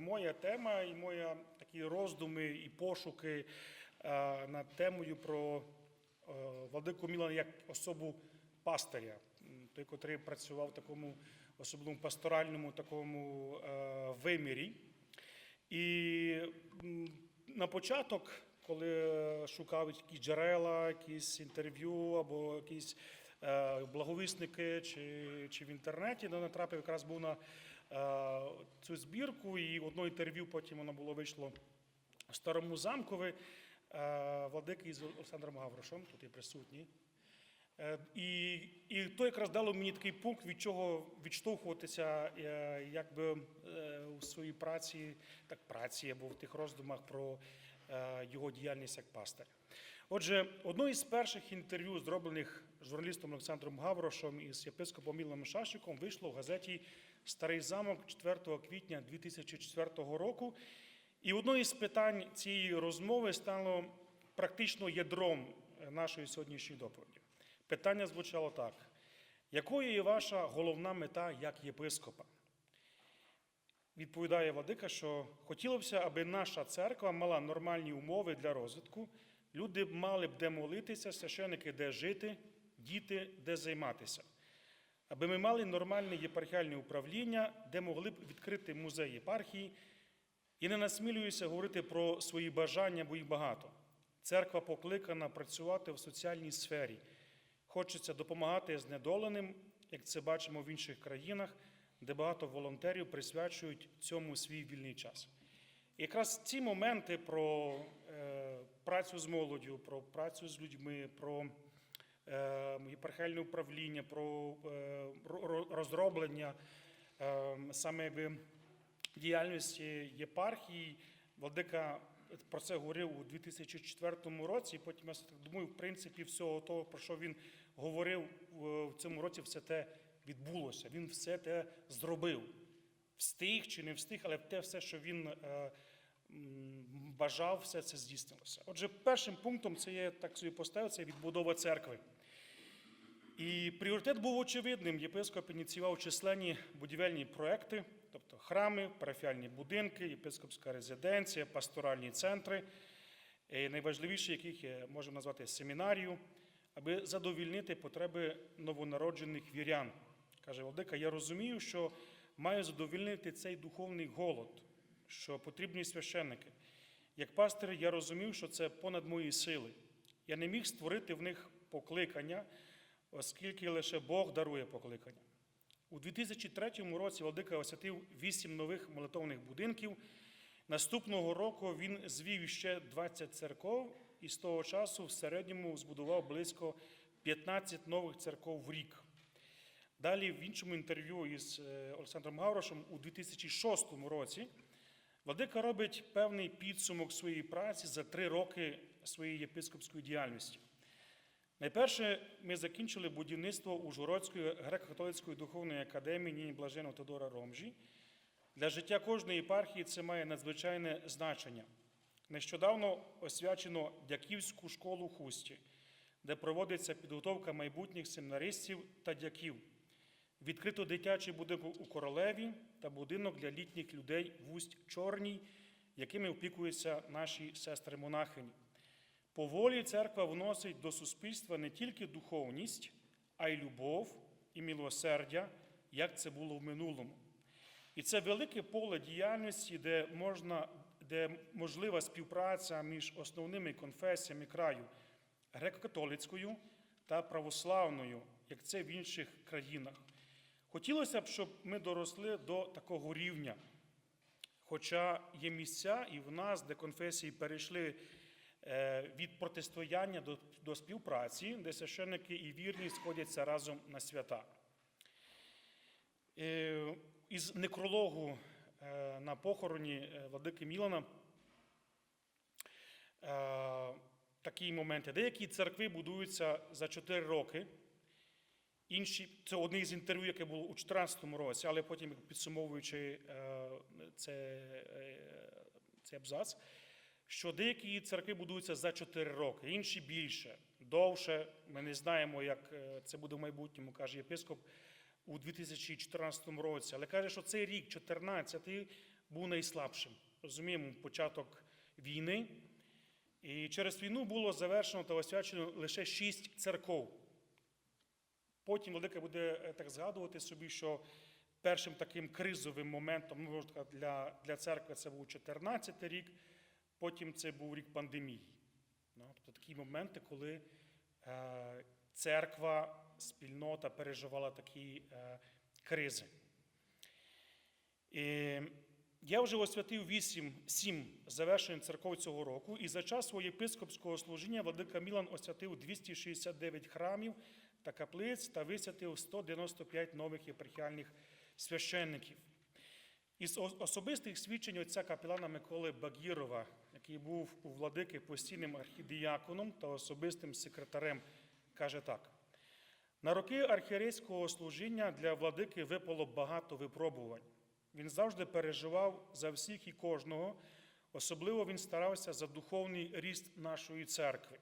Моя тема і моя такі роздуми і пошуки е, над темою про е, владику Мілана як особу пастиря, той, котрий працював в такому особливому пасторальному такому е, вимірі. І на початок, коли шукав якісь джерела, якісь інтерв'ю або якісь благовісники чи, чи в інтернеті, де натрапив якраз був на е, цю збірку, і одно інтерв'ю потім воно було вийшло в Старому Замкові. Е, Владики із Олександром Гаврошем, тут є присутній. Е, І, і то якраз дало мені такий пункт, від чого відштовхуватися е, якби е, у своїй праці, так праці або в тих роздумах про е, його діяльність як пастиря. Отже, одно із перших інтерв'ю, зроблених журналістом Олександром Гаврошем із єпископом Мілом Шашиком, вийшло в газеті Старий замок 4 квітня 2004 року. І одно із питань цієї розмови стало практично ядром нашої сьогоднішньої доповіді. Питання звучало так: якою є ваша головна мета як єпископа? Відповідає Владика, що хотілося б, аби наша церква мала нормальні умови для розвитку, люди мали б де молитися, священики де жити, діти де займатися. Аби ми мали нормальне єпархіальне управління, де могли б відкрити музей єпархії, і не насмілююся говорити про свої бажання, бо їх багато. Церква покликана працювати в соціальній сфері. Хочеться допомагати знедоленим, як це бачимо в інших країнах, де багато волонтерів присвячують цьому свій вільний час. І якраз ці моменти про працю з молоддю, про працю з людьми, про е, єпархіальне управління, про е, розроблення е, саме якби, діяльності єпархії. Владика про це говорив у 2004 році. І потім я думаю, в принципі, всього того, про що він говорив в цьому році, все те відбулося. Він все те зробив. Встиг чи не встиг, але те все, що він бажав, все це здійснилося. Отже, першим пунктом це є так собі поставив, це відбудова церкви. І пріоритет був очевидним. Єпископ ініціював численні будівельні проекти, тобто храми, парафіальні будинки, єпископська резиденція, пасторальні центри, е, найважливіші яких є, можемо назвати семінарію, аби задовільнити потреби новонароджених вірян. Каже Владика, я розумію, що маю задовільнити цей духовний голод, що потрібні священники. Як пастир, я розумів, що це понад мої сили. Я не міг створити в них покликання, оскільки лише Бог дарує покликання. У 2003 році Владика освятив вісім нових молитовних будинків. Наступного року він звів ще 20 церков, і з того часу в середньому збудував близько 15 нових церков в рік. Далі в іншому інтерв'ю із е, Олександром Гаврошем у 2006 році Владика робить певний підсумок своєї праці за три роки своєї єпископської діяльності. Найперше, ми закінчили будівництво Ужгородської греко-католицької духовної академії імені Блаженого Тодора Ромжі. Для життя кожної єпархії це має надзвичайне значення. Нещодавно освячено Дяківську школу Хусті, де проводиться підготовка майбутніх семінаристів та дяків. Відкрито дитячий будинок у Королеві та будинок для літніх людей в Усть Чорній, якими опікуються наші сестри-монахині. Поволі церква вносить до суспільства не тільки духовність, а й любов і милосердя, як це було в минулому. І це велике поле діяльності, де можна, де можлива співпраця між основними конфесіями краю греко-католицькою та православною, як це в інших країнах. Хотілося б, щоб ми доросли до такого рівня. Хоча є місця і в нас, де конфесії перейшли е, від протистояння до, до співпраці, де священники і вірні сходяться разом на свята. Е, Із некрологу е, на похороні владики Мілана такі моменти. Деякі церкви будуються за 4 роки. Інші, це одне із інтерв'ю, яке було у 2014 році, але потім підсумовуючи е, це, е, цей абзац, що деякі церкви будуються за 4 роки, інші більше, довше. Ми не знаємо, як е, це буде в майбутньому, каже єпископ у 2014 році. Але каже, що цей рік, 14 був найслабшим. Розуміємо, початок війни. І через війну було завершено та освячено лише шість церков. Потім Владика буде е, так згадувати собі, що першим таким кризовим моментом ну, для, для церкви це був 14 рік, потім це був рік пандемії. Ну, тобто такі моменти, коли е, церква, спільнота переживала такі е, кризи. І я вже освятив вісім, сім завершень церков цього року, і за час свого єпископського служіння Владика Мілан освятив 269 храмів та каплиць та висвятив 195 нових єпархіальних священників. Із особистих свідчень отця капелана Миколи Багірова, який був у владики постійним архідіяконом та особистим секретарем, каже так: на роки архієрейського служіння для владики випало багато випробувань. Він завжди переживав за всіх і кожного, особливо він старався за духовний ріст нашої церкви.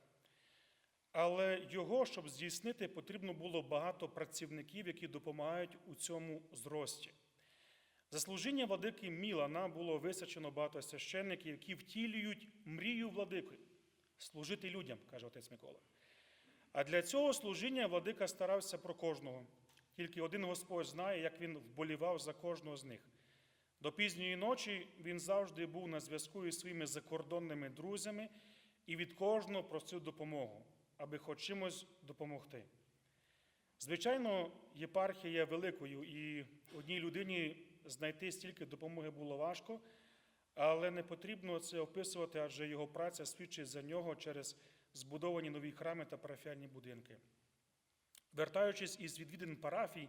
Але його, щоб здійснити, потрібно було багато працівників, які допомагають у цьому зрості. За служіння владики Мілана було височено багато священників, які втілюють мрію владики служити людям, каже отець Микола. А для цього служіння владика старався про кожного. Тільки один Господь знає, як він вболівав за кожного з них. До пізньої ночі він завжди був на зв'язку із своїми закордонними друзями і від кожного просив допомогу, аби хоч чимось допомогти. Звичайно, єпархія великою, і одній людині знайти стільки допомоги було важко, але не потрібно це описувати, адже його праця свідчить за нього через збудовані нові храми та парафіальні будинки. Вертаючись із відвідин парафій,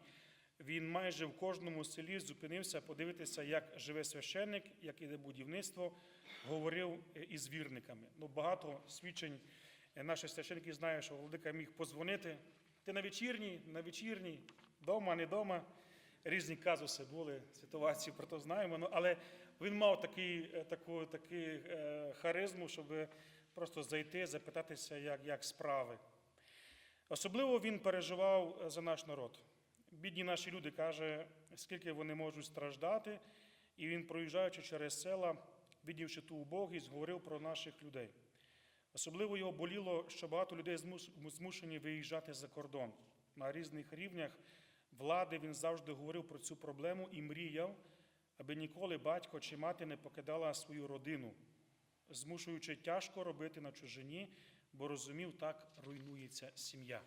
він майже в кожному селі зупинився подивитися, як живе священник, як іде будівництво, говорив е, із вірниками. Ну, багато свідчень е, наших священників знають, що Владика міг позвонити. Ти на вечірній, на вечірній, дома, не дома. Різні казуси були, ситуації про то знаємо. Ну, але він мав такий, е, таку, таку е, харизму, щоб просто зайти, запитатися, як, як справи. Особливо він переживав за наш народ. Бідні наші люди каже, скільки вони можуть страждати, і він, проїжджаючи через села, видівши ту убогість, говорив про наших людей. Особливо його боліло, що багато людей змушені виїжджати за кордон. На різних рівнях влади він завжди говорив про цю проблему і мріяв, аби ніколи батько чи мати не покидала свою родину, змушуючи тяжко робити на чужині, бо розумів, так руйнується сім'я.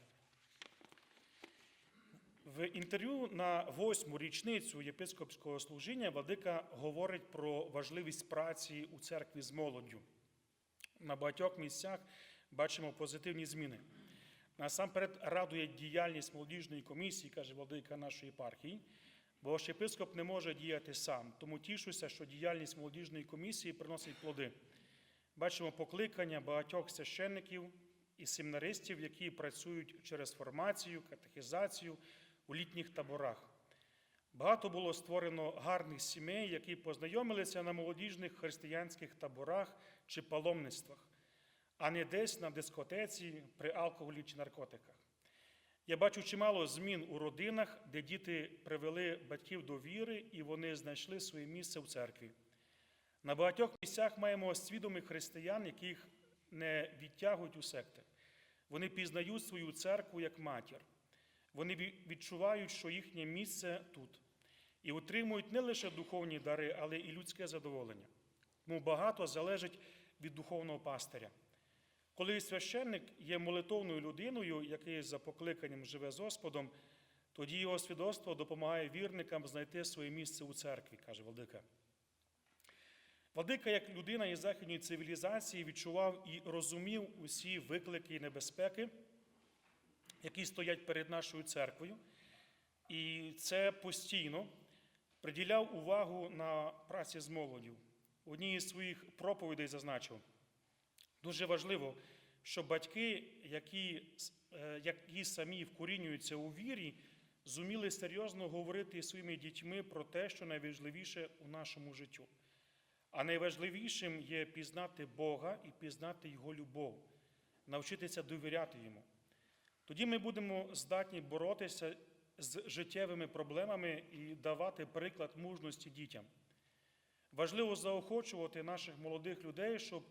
В інтерв'ю на восьму річницю єпископського служіння Владика говорить про важливість праці у церкві з молоддю. На багатьох місцях бачимо позитивні зміни. Насамперед радує діяльність молодіжної комісії, каже владика нашої єпархії, бо ж єпископ не може діяти сам. Тому тішуся, що діяльність молодіжної комісії приносить плоди. Бачимо покликання багатьох священників і семінаристів, які працюють через формацію, катехізацію у літніх таборах. Багато було створено гарних сімей, які познайомилися на молодіжних християнських таборах чи паломництвах, а не десь на дискотеці при алкоголі чи наркотиках. Я бачу чимало змін у родинах, де діти привели батьків до віри і вони знайшли своє місце в церкві. На багатьох місцях маємо свідомих християн, яких не відтягують у секти. Вони пізнають свою церкву як матір. Вони відчувають, що їхнє місце тут, і отримують не лише духовні дари, але і людське задоволення. Тому багато залежить від духовного пастиря. Коли священник є молитовною людиною, який за покликанням живе з Господом, тоді його свідоцтво допомагає вірникам знайти своє місце у церкві, каже Владика. Владика, як людина із західної цивілізації, відчував і розумів усі виклики і небезпеки, які стоять перед нашою церквою, і це постійно приділяв увагу на праці з молоддю. В одній із своїх проповідей зазначив, дуже важливо, щоб батьки, які, е, які самі вкорінюються у вірі, зуміли серйозно говорити своїми дітьми про те, що найважливіше у нашому життю. А найважливішим є пізнати Бога і пізнати Його любов. навчитися довіряти йому. Тоді ми будемо здатні боротися з життєвими проблемами і давати приклад мужності дітям. Важливо заохочувати наших молодих людей, щоб,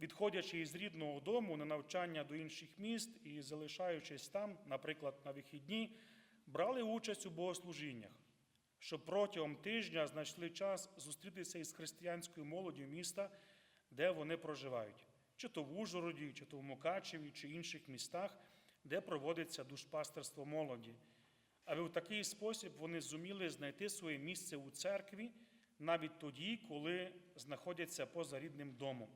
відходячи із рідного дому на навчання до інших міст і залишаючись там, наприклад, на вихідні, брали участь у богослужіннях, щоб протягом тижня знайшли час зустрітися із християнською молоддю міста, де вони проживають, чи то в Ужгороді, чи то в Мукачеві, чи інших містах, де проводиться душпастерство молоді. Аби в такий спосіб вони зуміли знайти своє місце у церкві навіть тоді, коли знаходяться поза рідним домом.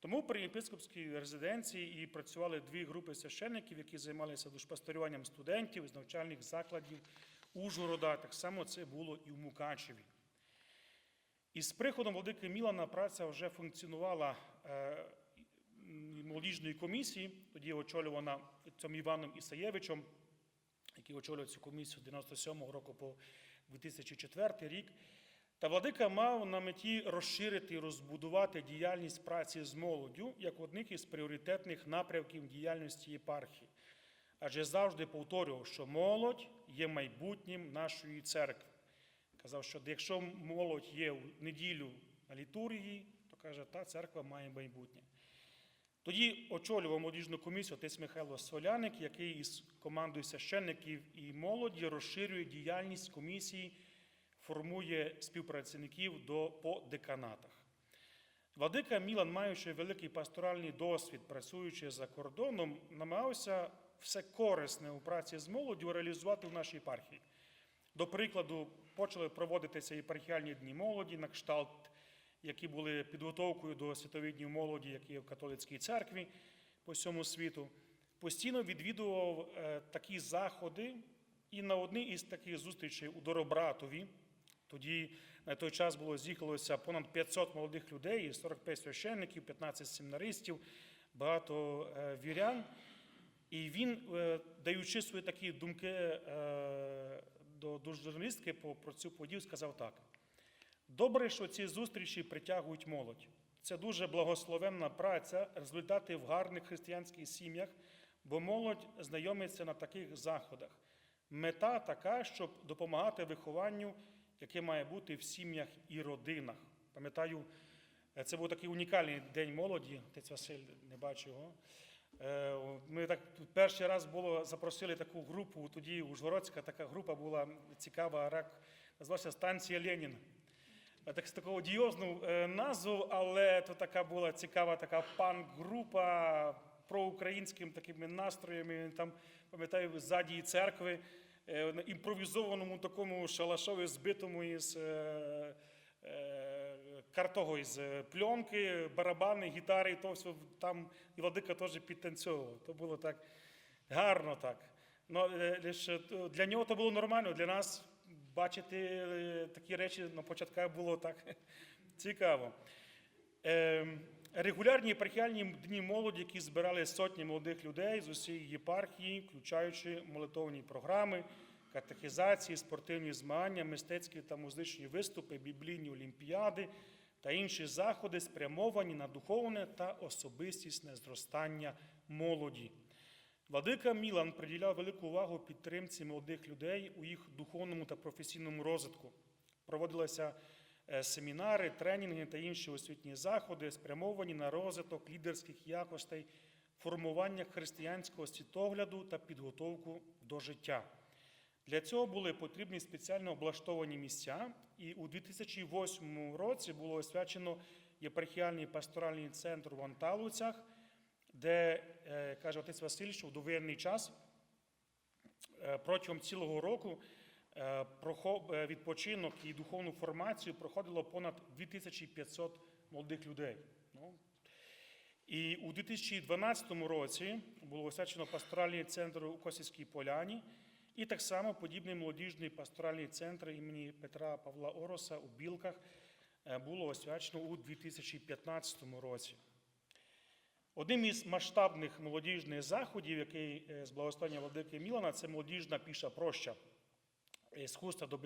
Тому при єпископській резиденції і працювали дві групи священників, які займалися душпасторюванням студентів з навчальних закладів Ужгорода. Так само це було і в Мукачеві. І з приходом владики Мілана праця вже функціонувала е, молодіжної комісії, тоді очолювана цим Іваном Ісаєвичем, який очолював цю комісію з 97-го року по 2004 рік. Та владика мав на меті розширити і розбудувати діяльність праці з молоддю як одних із пріоритетних напрямків діяльності єпархії. Адже завжди повторював, що молодь є майбутнім нашої церкви. Казав, що якщо молодь є в неділю на літургії, то каже, та церква має майбутнє. Тоді очолював молодіжну комісію отець Михайло Соляник, який із командою священників і молоді розширює діяльність комісії, формує співпрацівників до, по деканатах. Владика Мілан, маючи великий пасторальний досвід, працюючи за кордоном, намагався все корисне у праці з молоддю реалізувати в нашій єпархії. До прикладу, почали проводитися єпархіальні дні молоді на кшталт, які були підготовкою до світових днів молоді, які є в католицькій церкві по всьому світу. Постійно відвідував е, такі заходи, і на одній із таких зустрічей у Доробратові, тоді на той час було з'їхалося понад 500 молодих людей, 45 священників, 15 семінаристів, багато е, вірян. І він, е, даючи свої такі думки до журналістки про цю подію, сказав так: добре, що ці зустрічі притягують молодь. Це дуже благословенна праця, результати в гарних християнських сім'ях, бо молодь знайомиться на таких заходах. Мета така, щоб допомагати вихованню, яке має бути в сім'ях і родинах. Пам'ятаю, е, це був такий унікальний день молоді. Отець Василь не бачив його. Е, Ми так перший раз було запросили таку групу. Тоді Ужгородська така група була цікава, рак називався Станція Ленін. Так такого одіозну е, назву, але то така була цікава така панк-група проукраїнським такими настроями. Там, пам'ятаю, ззаді церкви, е, на імпровізованому такому шалашові збитому із е, картого із пленки, барабани, гітари, і то все там і владика теж підтанцьовував. То було так гарно так. Ну, е, лише для нього то було нормально, для нас бачити е, такі речі на початку було так цікаво. Е, Регулярні епархіальні дні молоді, які збирали сотні молодих людей з усієї єпархії, включаючи молитовні програми, катехізації, спортивні змагання, мистецькі та музичні виступи, біблійні олімпіади та інші заходи, спрямовані на духовне та особистісне зростання молоді. Владика Мілан приділяв велику увагу підтримці молодих людей у їх духовному та професійному розвитку. Проводилися е, семінари, тренінги та інші освітні заходи, спрямовані на розвиток лідерських якостей, формування християнського світогляду та підготовку до життя. Для цього були потрібні спеціально облаштовані місця, і у 2008 році було освячено єпархіальний пасторальний центр в Анталуцях, де, е, каже отець Василь, що в довоєнний час е, протягом цілого року е, відпочинок і духовну формацію проходило понад 2500 молодих людей. Ну, і у 2012 році було освячено пасторальний центр у Косівській Поляні, і так само подібний молодіжний пасторальний центр імені Петра Павла Ороса у Білках було освячено у 2015 році. Одним із масштабних молодіжних заходів, який е, з благословення владики Мілана, це молодіжна піша проща е, з Хуста до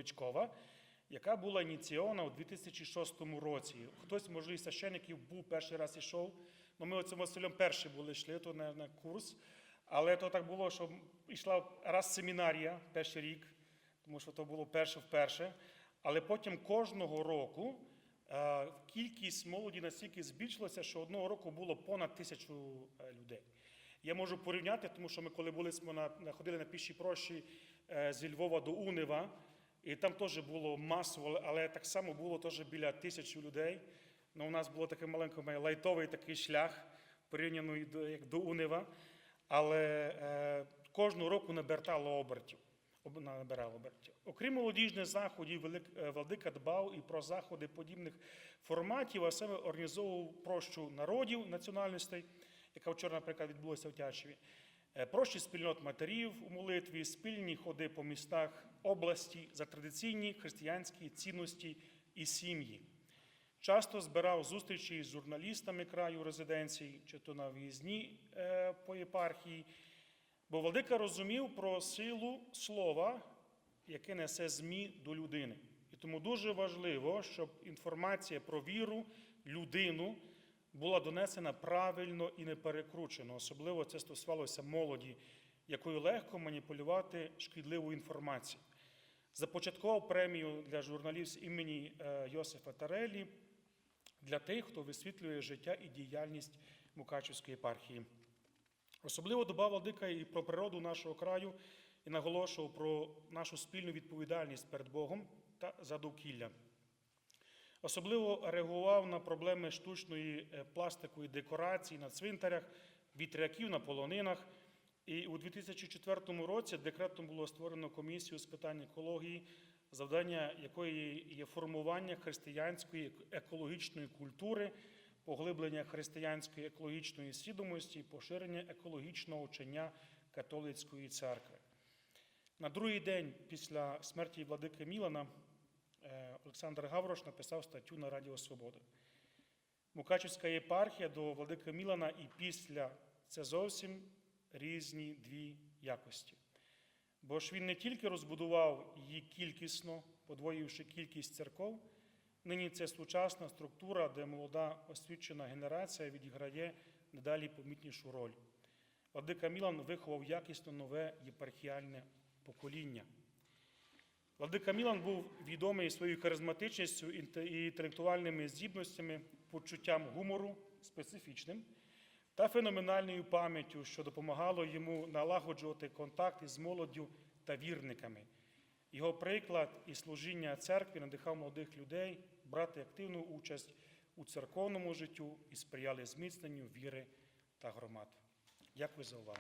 яка була ініційована у 2006 році. Хтось, може, із священиків був перший раз ішов, Ну, ми оцим Василем перші були йшли то на, на курс, але то так було, що йшла раз семінарія перший рік, тому що то було перше вперше. Але потім кожного року кількість молоді настільки збільшилася, що одного року було понад тисячу е, людей. Я можу порівняти, тому що ми, коли були ми ходили на піші прощі е, зі Львова до Унева, і там теж було масово, але так само було теж біля тисячі людей. Ну, у нас було такий маленький лайтовий такий шлях, порівняно як до Унева, але е, кожного року набертало обертів. Набирало обертів. Окрім молодіжних заходів, е, Владика дбав і про заходи подібних форматів, а саме організовував прощу народів національностей, яка вчора, наприклад, відбулася в Тячеві. Е, Прощі спільнот матерів у молитві, спільні ходи по містах області за традиційні християнські цінності і сім'ї. Часто збирав зустрічі з журналістами краю резиденцій, чи то на в'їзні е, по єпархії, бо Владика розумів про силу слова, яке несе ЗМІ до людини. І тому дуже важливо, щоб інформація про віру, людину була донесена правильно і не перекручено. Особливо це стосувалося молоді, якою легко маніпулювати шкідливу інформацію. Започаткував премію для журналістів імені е, Йосифа Тарелі для тих, хто висвітлює життя і діяльність Мукачівської єпархії. Особливо дбав Владика і про природу нашого краю і наголошував про нашу спільну відповідальність перед Богом та за довкілля. Особливо реагував на проблеми штучної е, пластикової декорації на цвинтарях, вітряків на полонинах. І у 2004 році декретом було створено комісію з питань екології, завдання якої є формування християнської екологічної культури, поглиблення християнської екологічної свідомості і поширення екологічного вчення католицької церкви. На другий день після смерті владики Мілана е, Олександр Гаврош написав статтю на Радіо Свобода. Мукачівська єпархія до владики Мілана і після це зовсім різні дві якості. Бо ж він не тільки розбудував її кількісно, подвоївши кількість церков, нині це сучасна структура, де молода освічена генерація відіграє недалі помітнішу роль. Владика Мілан виховав якісно нове єпархіальне покоління. Владика Мілан був відомий своєю харизматичністю і інтелектуальними здібностями, почуттям гумору специфічним та феноменальною пам'яттю, що допомагало йому налагоджувати контакти з молоддю та вірниками. Його приклад і служіння церкві надихав молодих людей брати активну участь у церковному життю і сприяли зміцненню віри та громад. Дякую за увагу.